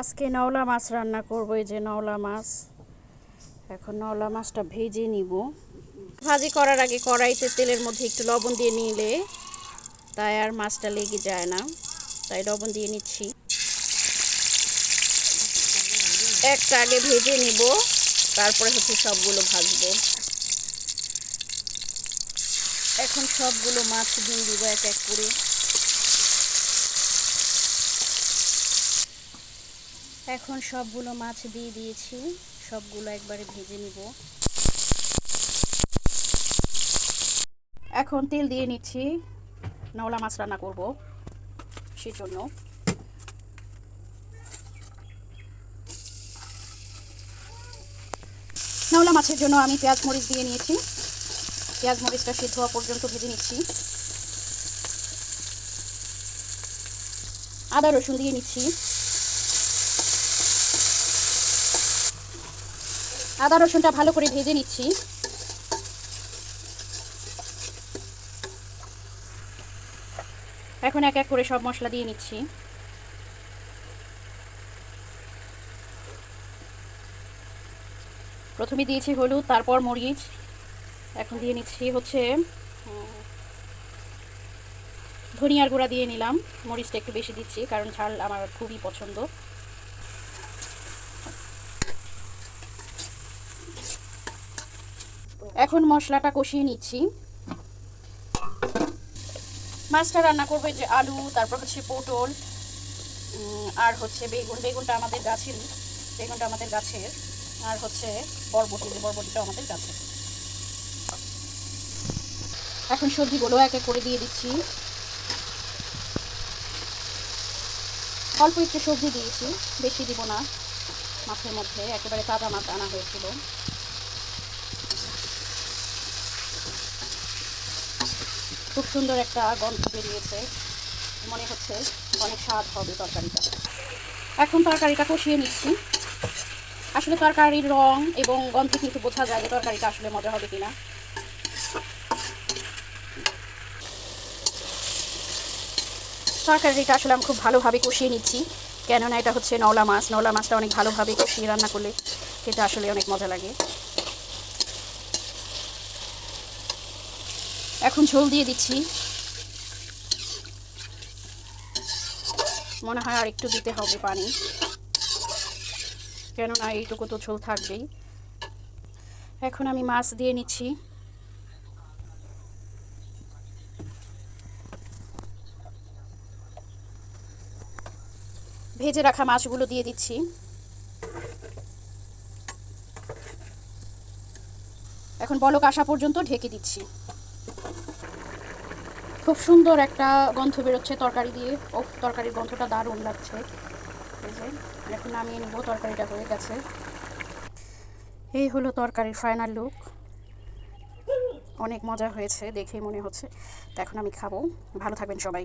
আজকে নওলা মাছ রান্না করব, এই যে নওলা মাছ। এখন নওলা মাছটা ভেজে নিব। ভাজি করার আগে কড়াইতে তেলের মধ্যে একটু লবণ দিয়ে নিলে তাই আর মাছটা লেগে যায় না। তাই লবণ দিয়ে নিচ্ছি। একটা আগে ভেজে নিব, তারপরে হচ্ছে সবগুলো ভাজবো। এখন সবগুলো মাছ দিয়ে দিব এক এক করে। এখন সবগুলো মাছ দিয়ে দিয়েছি। সবগুলো একবারে ভেজে নিব। এখন তেল দিয়ে নিচ্ছি। নওলা মাছ রান্না করব সেজন্য। নওলা মাছের জন্য আমি পেঁয়াজ মরিচ দিয়ে নিয়েছি। পেঁয়াজ মরিচটা সিদ্ধ হওয়া পর্যন্ত ভেজে নিচ্ছি। আদা রসুন দিয়ে নিচ্ছি। আদা রসুনটা ভালো করে ভেজে নিচ্ছি। এখন এক এক করে সব মশলা দিয়ে নিচ্ছি। প্রথমে দিয়েছি হলুদ, তারপর মরিচ। এখন দিয়ে নিচ্ছি হচ্ছে ধনিয়ার গুঁড়া দিয়ে নিলাম। মরিচটা একটু বেশি দিচ্ছি, কারণ ঝাল আমার খুবই পছন্দ। এখন মশলাটা কষিয়ে নিচ্ছি। মাছটা রান্না করবে যে আলু, তারপর হচ্ছে পটল আর হচ্ছে বেগুন। বেগুনটা আমাদের গাছেরই, বেগুনটা আমাদের গাছের, আর হচ্ছে বরবটি বরবটিটা আমাদের গাছের। এখন সবজিগুলো এক এক করে দিয়ে দিচ্ছি। অল্প একটু সবজি দিয়েছি, বেশি দিব না। মাছের মধ্যে একেবারে তাজা মাছ আনা হয়েছিল। খুব সুন্দর একটা গন্ধ বেরিয়েছে। মনে হচ্ছে অনেক স্বাদ হবে তরকারিটা। এখন তরকারিটা কষিয়ে নিচ্ছি। আসলে তরকারির রং এবং গন্ধে কিন্তু বোঝা যায় যে তরকারিটা আসলে মজা হবে কিনা। তরকারিটা আসলে আমি খুব ভালোভাবে কষিয়ে নিচ্ছি। কেননা এটা হচ্ছে নওলা মাছ। নওলা মাছটা অনেক ভালোভাবে কষিয়ে রান্না করলে খেতে আসলে অনেক মজা লাগে। এখন ঝোল দিয়ে দিচ্ছি। মনে হয় আর একটু দিতে হবে পানি। কেননা এইটুকু তো ঝোল থাকবেই। এখন আমি মাছ দিয়ে নিচ্ছি। ভেজে রাখা মাছগুলো দিয়ে দিচ্ছি। এখন বলক আসা পর্যন্ত ঢেকে দিচ্ছি। খুব সুন্দর একটা গন্ধ বেরোচ্ছে তরকারি দিয়ে। ও তরকারির গন্ধটা দারুণ লাগছে। এখন নামিয়ে নেব, তরকারিটা হয়ে গেছে। এই হলো তরকারির ফাইনাল লুক অনেক মজা হয়েছে, দেখেই মনে হচ্ছে। তো এখন আমি খাব। ভালো থাকবেন সবাই।